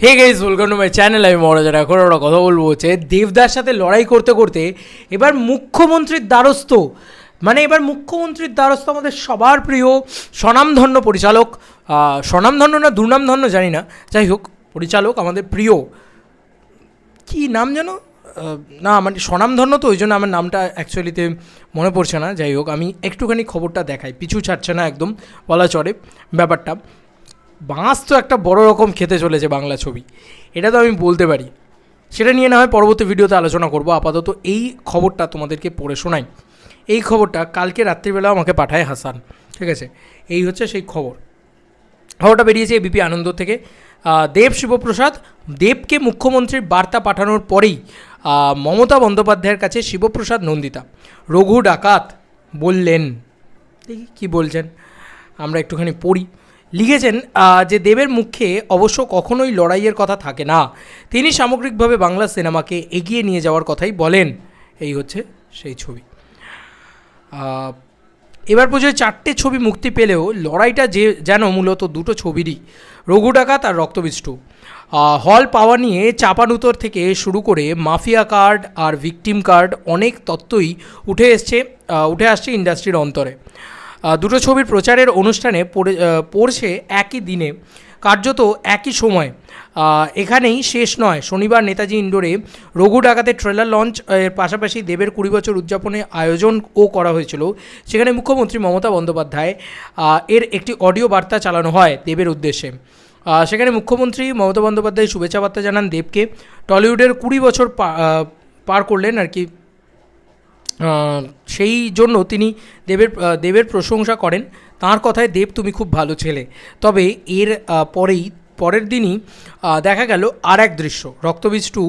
Hey guys welcome to my channel আমি মহারাজার এখন আমরা কথা বলব হচ্ছে দেবদার সাথে লড়াই করতে করতে এবার মুখ্যমন্ত্রীর দ্বারস্থ মানে এবার মুখ্যমন্ত্রীর দ্বারস্থ আমাদের সবার প্রিয় স্বনামধন্য পরিচালক স্বনামধন্য না দুর্নামধন্য জানি না, যাই হোক, পরিচালক আমাদের প্রিয়, কি নাম যেন? না মানে স্বনামধন্য তো, ওই জন্য আমার নামটা অ্যাকচুয়ালিতে মনে পড়ছে না, যাই হোক, আমি একটুখানি খবরটা দেখাই, পিছু ছাড়ছে না একদম, বলা চড়ে ব্যাপারটা। বাঁশ তো একটা বড় রকম খেতে চলেছে বাংলা ছবি। এটা তো আমি বলতে পারি। সেটা নিয়ে না হয় পরবর্তী ভিডিওতে আলোচনা করব। আপাতত এই খবরটা তোমাদেরকে পড়ে শোনাই। এই খবরটা কালকে রাত্রিবেলা আমাকে পাঠায় হাসান, ঠিক আছে? এই হচ্ছে সেই খবর। খবরটা বেরিয়েছে এবিপি আনন্দ থেকে। দেব শিবপ্রসাদ, দেবকে মুখ্যমন্ত্রীর বার্তা পাঠানোর পরেই মমতা বন্দ্যোপাধ্যায়ের কাছে শিবপ্রসাদ নন্দিতা। রঘু ডাকাত বললেন। দেখি কী বলছেন। আমরা একটুখানি পড়ি। লিখেছেন যে দেবের মুখে অবশ্য কখনোই লড়াইয়ের কথা থাকে না। তিনি সামগ্রিকভাবে বাংলা সিনেমাকে এগিয়ে নিয়ে যাওয়ার কথাই বলেন। এই হচ্ছে সেই ছবি। এবার পুজোয় চারটে ছবি মুক্তি পেলেও লড়াইটা যে যেন মূলত দুটো ছবিরই, রঘু ডাকাত আর রক্তবিষ্টু। হল পাওয়া নিয়ে চাপানুতর থেকে শুরু করে মাফিয়া কার্ড আর ভিকটিম কার্ড অনেক তত্ত্বই উঠে এসছে উঠে আসছে ইন্ডাস্ট্রির অন্তরে। দুটো ছবির প্রচারের অনুষ্ঠানে পড়ে পড়ছে একই দিনে, কার্যত একই সময়। এখানেই শেষ নয়। শনিবার নেতাজি ইন্ডোরে রঘু ডাকাতে ট্রেলার লঞ্চ এর পাশাপাশি দেবের কুড়ি বছর উদযাপনে আয়োজনও করা হয়েছিল। সেখানে মুখ্যমন্ত্রী মমতা বন্দ্যোপাধ্যায় এর একটি অডিও বার্তা চালানো হয় দেবের উদ্দেশ্যে। সেখানে মুখ্যমন্ত্রী মমতা বন্দ্যোপাধ্যায় শুভেচ্ছা বার্তা জানান দেবকে। টলিউডের কুড়ি বছর পার করলেন আর কি সেই জন্য তিনি দেবের দেবের প্রশংসা করেন। তার কথায়, দেব, তুমি খুব ভালো ছেলে। তবে এর পরেই, পরের দিনই দেখা গেল আর এক দৃশ্য। রক্তবীজ টু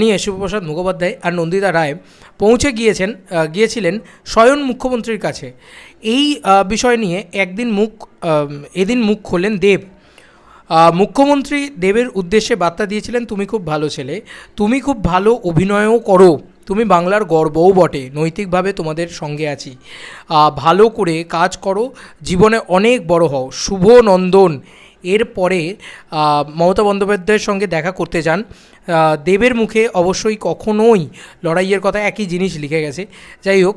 নিয়ে শিবপ্রসাদ মুখোপাধ্যায় আর নন্দিতা রায় পৌঁছে গিয়েছেন গিয়েছিলেন স্বয়ং মুখ্যমন্ত্রীর কাছে। এই বিষয় নিয়ে একদিন মুখ এদিন মুখ খোলেন দেব। মুখ্যমন্ত্রী দেবের উদ্দেশ্যে বার্তা দিয়েছিলেন, তুমি খুব ভালো ছেলে। তুমি খুব ভালো অভিনয়ও করো। তুমি বাংলার গর্বও বটে, নৈতিকভাবে তোমাদের সঙ্গে আছি। ভালো করে কাজ করো, জীবনে অনেক বড় হও। শুভ নন্দন। এরপরে পরে মমতা বন্দ্যোপাধ্যায়ের সঙ্গে দেখা করতে যান। দেবের মুখে অবশ্যই কখনোই লড়াইয়ের কথা একই জিনিস লিখে গেছে। যাই হোক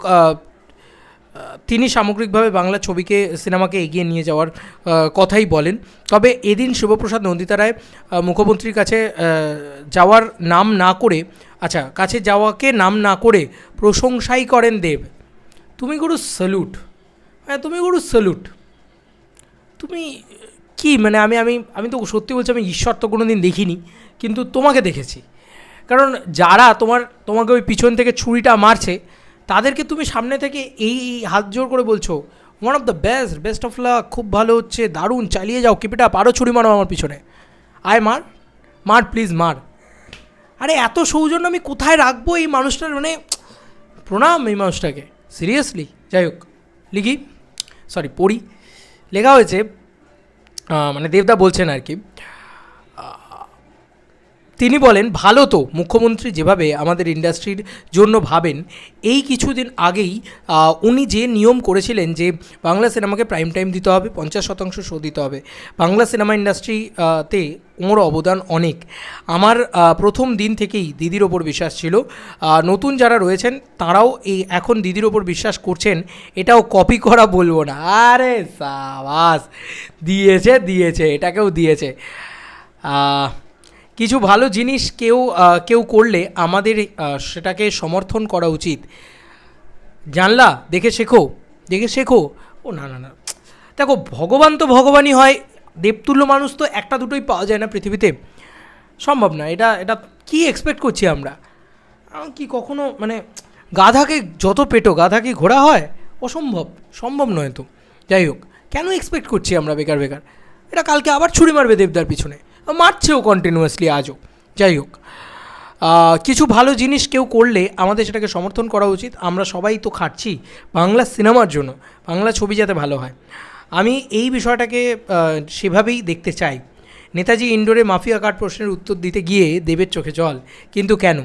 তিনি সামগ্রিকভাবে বাংলা ছবিকে, সিনেমাকে এগিয়ে নিয়ে যাওয়ার কথাই বলেন। তবে এদিন শিবপ্রসাদ নন্দিতা রায় মুখ্যমন্ত্রীর কাছে যাওয়ার নাম না করে আচ্ছা কাছে যাওয়াকে নাম না করে প্রশংসাই করেন দেব। তুমি গুরু স্যালুট হ্যাঁ তুমি গুরু স্যালুট তুমি কি মানে আমি আমি আমি তো সত্যি বলছি, আমি ঈশ্বর তো কোনো দিন দেখিনি, কিন্তু তোমাকে দেখেছি। কারণ যারা তোমার, তোমাকে ওই পিছন থেকে ছুরিটা মারছে তাদেরকে তুমি সামনে থেকে এই হাত জোর করে বলছো one of the best best of luck খুব ভালো হচ্ছে, দারুণ, চালিয়ে যাও কিপিটা পারো ছুরি মারো আমার পিছনে। আয় মার মার প্লিজ মার। আরে এত সৌজন্য আমি কোথায় রাখব এই মানুষটার মানে প্রণাম এই মানুষটাকে। সিরিয়াসলি যাই হোক, লিখি সরি পড়ি। লেখা হয়েছে মানে দেবদা বলছেন আর কি তিনি বলেন, ভালো তো, মুখ্যমন্ত্রী যেভাবে আমাদের ইন্ডাস্ট্রির জন্য ভাবেন, এই কিছুদিন আগেই উনি যে নিয়ম করেছিলেন যে বাংলা সিনেমাকে প্রাইম টাইম দিতে হবে, পঞ্চাশ শতাংশ শো দিতে হবে, বাংলা সিনেমা ইন্ডাস্ট্রিতে ওর অবদান অনেক। আমার প্রথম দিন থেকেই দিদির ওপর বিশ্বাস ছিল নতুন যারা রয়েছেন, তারাও এই এখন দিদির ওপর বিশ্বাস করছেন, এটাও কপি করা বলব না। আরে সাবাস, দিয়েছে দিয়েছে, এটাকেও দিয়েছে। কিছু ভালো জিনিস কেউ কেউ করলে আমাদের সেটাকে সমর্থন করা উচিত। জানলা, দেখে শেখো দেখে শেখো। ও, না না না। দেখো, ভগবান তো ভগবানই হয়, দেবতুল্য মানুষ তো একটা দুটোই পাওয়া যায় না পৃথিবীতে। সম্ভব না, এটা এটা কি এক্সপেক্ট করছি আমরা? কি কখনো মানে গাধাকে যত পেটো গাধা কি ঘোড়া হয়, অসম্ভব, সম্ভব নয় তো। যাই হোক, কেন এক্সপেক্ট করছি আমরা বেকার বেকার? এটা কালকে আবার ছুরি মারবে দেবদার পিছনে। মারছেও কন্টিনিউয়াসলি আজও। যাই হোক কিছু ভালো জিনিস কেউ করলে আমাদের সেটাকে সমর্থন করা উচিত। আমরা সবাই তো খাটছি বাংলা সিনেমার জন্য, বাংলা ছবি যাতে ভালো হয়। আমি এই বিষয়টাকে সেভাবেই দেখতে চাই। নেতাজি ইন্ডোরে মাফিয়া কার্ড প্রশ্নের উত্তর দিতে গিয়ে দেবের চোখে জল। কিন্তু কেন?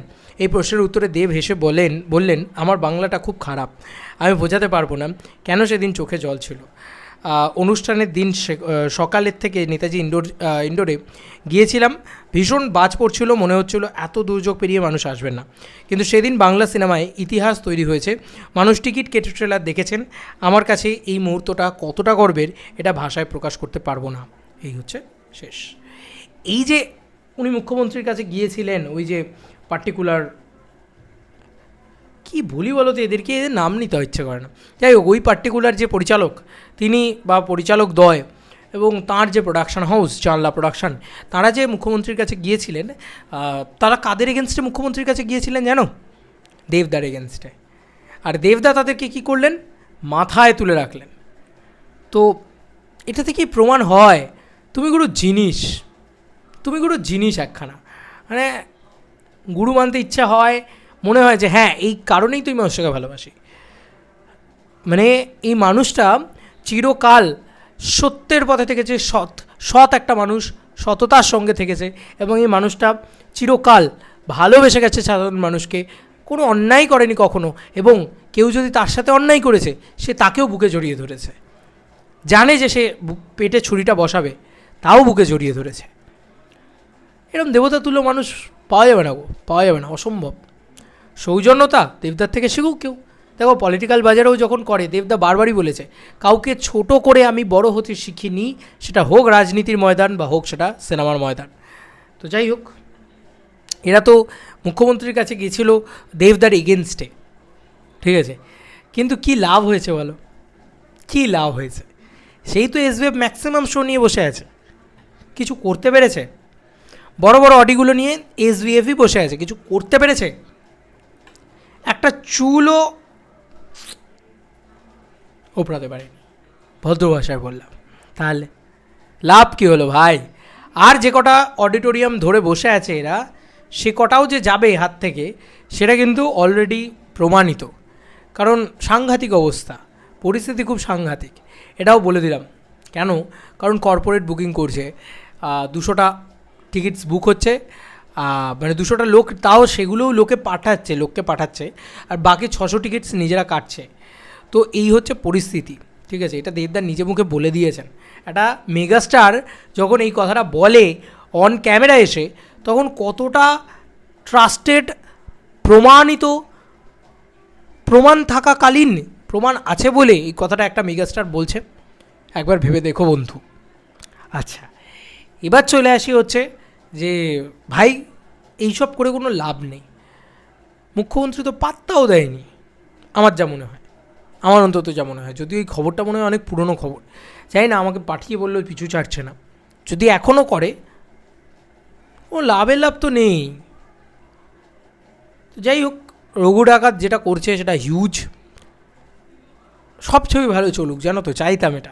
এই প্রশ্নের উত্তরে দেব হেসে বলেন, বললেন, আমার বাংলাটা খুব খারাপ। আমি বোঝাতে পারব না। কেন সেদিন চোখে জল ছিল? অনুষ্ঠানের দিন সকালের থেকে নেতাজি ইন্ডোর ইন্ডোরে গিয়েছিলাম। ভীষণ বাজ পড়ছিল, মনে হচ্ছিল এত দুর্যোগ পেরিয়ে মানুষ আসবেন না। কিন্তু সেদিন বাংলা সিনেমায় ইতিহাস তৈরি হয়েছে। মানুষ টিকিট কেটে ট্রেলার দেখেছেন। আমার কাছে এই মুহূর্তটা কতটা গর্বের, এটা ভাষায় প্রকাশ করতে পারব না। এই হচ্ছে শেষ। এই যে উনি মুখ্যমন্ত্রীর কাছে গিয়েছিলেন, ওই যে পার্টিকুলার কি বলি বলো তো, এদেরকে এদের নাম নিতে ইচ্ছে করে না। যাই হোক, ওই পার্টিকুলার যে পরিচালক, তিনি বা পরিচালক দ্বয় এবং তার যে প্রোডাকশন হাউস জানলা প্রোডাকশন তারা যে মুখ্যমন্ত্রীর কাছে গিয়েছিলেন তারা কাদের এগেনস্টে মুখ্যমন্ত্রীর কাছে গিয়েছিলেন জানো? দেবদার এগেনস্টে আর দেবদা তাদেরকে কি করলেন? মাথায় তুলে রাখলেন। তো এটা থেকেই প্রমাণ হয়, তুমি গুরু জিনিস, তুমি গুরু জিনিস একখানা। মানে গুরু মানতে ইচ্ছা হয় মনে হয় যে হ্যাঁ এই কারণেই তুই মানুষটাকে ভালোবাসি। মানে এই মানুষটা চিরকাল সত্যের পথে থেকেছে, সৎ সৎ একটা মানুষ, সততার সঙ্গে থেকেছে এবং এই মানুষটা চিরকাল ভালোবেসে গেছে সাধারণ মানুষকে। কোনো অন্যায় করেনি কখনো এবং কেউ যদি তার সাথে অন্যায় করেছে, সে তাকেও বুকে জড়িয়ে ধরেছে। জানে যে সে পেটে ছুরিটা বসাবে, তাও বুকে জড়িয়ে ধরেছে। এরকম দেবতা তুলো মানুষ পাওয়া যাবে না গো, পাওয়া যাবে না, অসম্ভব। সৌজন্যতা দেবদার থেকে শিখুক কেউ। দেখো পলিটিক্যাল বাজারেও যখন করে, দেবদা বারবারই বলেছে, কাউকে ছোট করে আমি বড় হতে শিখিনি, সেটা হোক রাজনীতির ময়দান বা হোক সেটা সিনেমার ময়দান। তো যাই হোক, এরা তো মুখ্যমন্ত্রীর কাছে গিয়েছিল দেবদার এগেনস্টে ঠিক আছে? কিন্তু কি লাভ হয়েছে বলো? কি লাভ হয়েছে? সেই তো এসবিএফ ম্যাক্সিমাম শো নিয়ে বসে আছে। কিছু করতে পেরেছে? বড় বড় অডিগুলো নিয়ে এসবিএফই বসে আছে। কিছু করতে পেরেছে? একটা চুলও ওপরাতে পারেনি। ভদ্র ভাষায় বললাম। তাহলে লাভ কী হলো ভাই? আর যে কটা অডিটোরিয়াম ধরে বসে আছে এরা, সে কটাও যে যাবে হাত থেকে, সেটা কিন্তু অলরেডি প্রমাণিত। কারণ সাংঘাতিক অবস্থা। পরিস্থিতি খুব সাংঘাতিক। এটাও বলে দিলাম। কেন? কারণ কর্পোরেট বুকিং করছে। দুশোটা টিকিটস বুক হচ্ছে। মানে দুশোটা লোক, তাও সেগুলোও লোকে পাঠাচ্ছে, লোককে পাঠাচ্ছে, আর বাকি ছশো টিকিটস নিজেরা কাটছে। তো এই হচ্ছে পরিস্থিতি, ঠিক আছে? এটা দেবদার নিজে মুখে বলে দিয়েছেন। একটা মেগাস্টার যখন এই কথাটা বলে অন ক্যামেরা এসে, তখন কতটা ট্রাস্টেড প্রমাণিত, প্রমাণ থাকাকালীন, প্রমাণ আছে বলে এই কথাটা একটা মেগাস্টার বলছে? একবার ভেবে দেখো বন্ধু। আচ্ছা এবার চলে আসি হচ্ছে যে, ভাই, এইসব করে কোনো লাভ নেই। মুখ্যমন্ত্রী তো পাত্তাও দেয়নি, আমার যা মনে হয়। আমার অন্তত যা মনে হয়। যদিও এই খবরটা মনে হয় অনেক পুরনো খবর। জানি না, আমাকে পাঠিয়ে বলল পিছু ছাড়ছে না। যদি এখনও করে, ও লাভের লাভ তো নেই। তো যাই হোক, রঘু ডাকাত যেটা করছে সেটা হিউজ সব ছবি ভালো চলুক, জানো তো, চাইতাম এটা।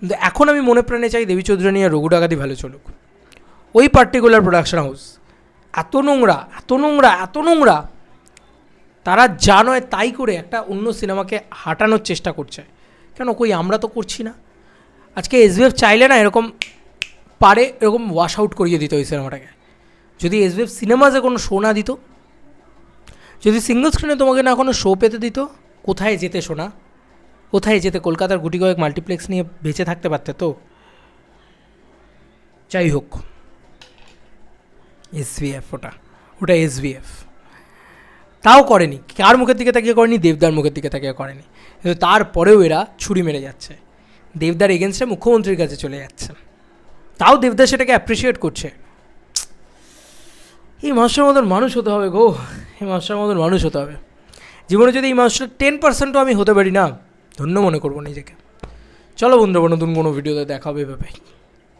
কিন্তু এখন আমি মনে প্রাণে চাই দেবী চৌধুরানী আর রঘু ডাকাতই ভালো চলুক। ওই পার্টিকুলার প্রোডাকশন হাউস এত নোংরা এত নোংরা এত নোংরা। তারা যা নয় তাই করে একটা অন্য সিনেমাকে হাঁটানোর চেষ্টা করছে। কেন কই আমরা তো করছি না? আজকে এসবিএফ চাইলে না এরকম পারে এরকম ওয়াশ আউট করিয়ে দিত ওই সিনেমাটাকে যদি এসবিএফ সিনেমাজে কোনো শো না দিত, যদি সিঙ্গল স্ক্রিনে তোমাকে না কোনো শো পেতে দিত, কোথায় যেতে শোনা কোথায় যেতে? কলকাতার গুটি কয়েক মাল্টিপ্লেক্স নিয়ে বেঁচে থাকতে পারতে তো? যাই হোক। এসভিএফ ওটা। ওটা এসভিএফ তাও করেনি। কার মুখের দিকে তাকিয়ে করেনি? দেবদার মুখের দিকে তাকিয়ে করেনি। কিন্তু তারপরেও এরা ছুরি মেরে যাচ্ছে। দেবদার এগেনস্টে মুখ্যমন্ত্রীর কাছে চলে যাচ্ছে। তাও দেবদার সেটাকে অ্যাপ্রিসিয়েট করছে। এই মানুষের মতন মানুষ হতে হবে গো। এই মানুষের মতন মানুষ হতে হবে। জীবনে যদি এই মানুষটা টেন পার্সেন্টও আমি হতে পারি না, ধন্য মনে করব নিজেকে। চলো বন্ধুরা, নতুন কোনো ভিডিওতে দেখা হবে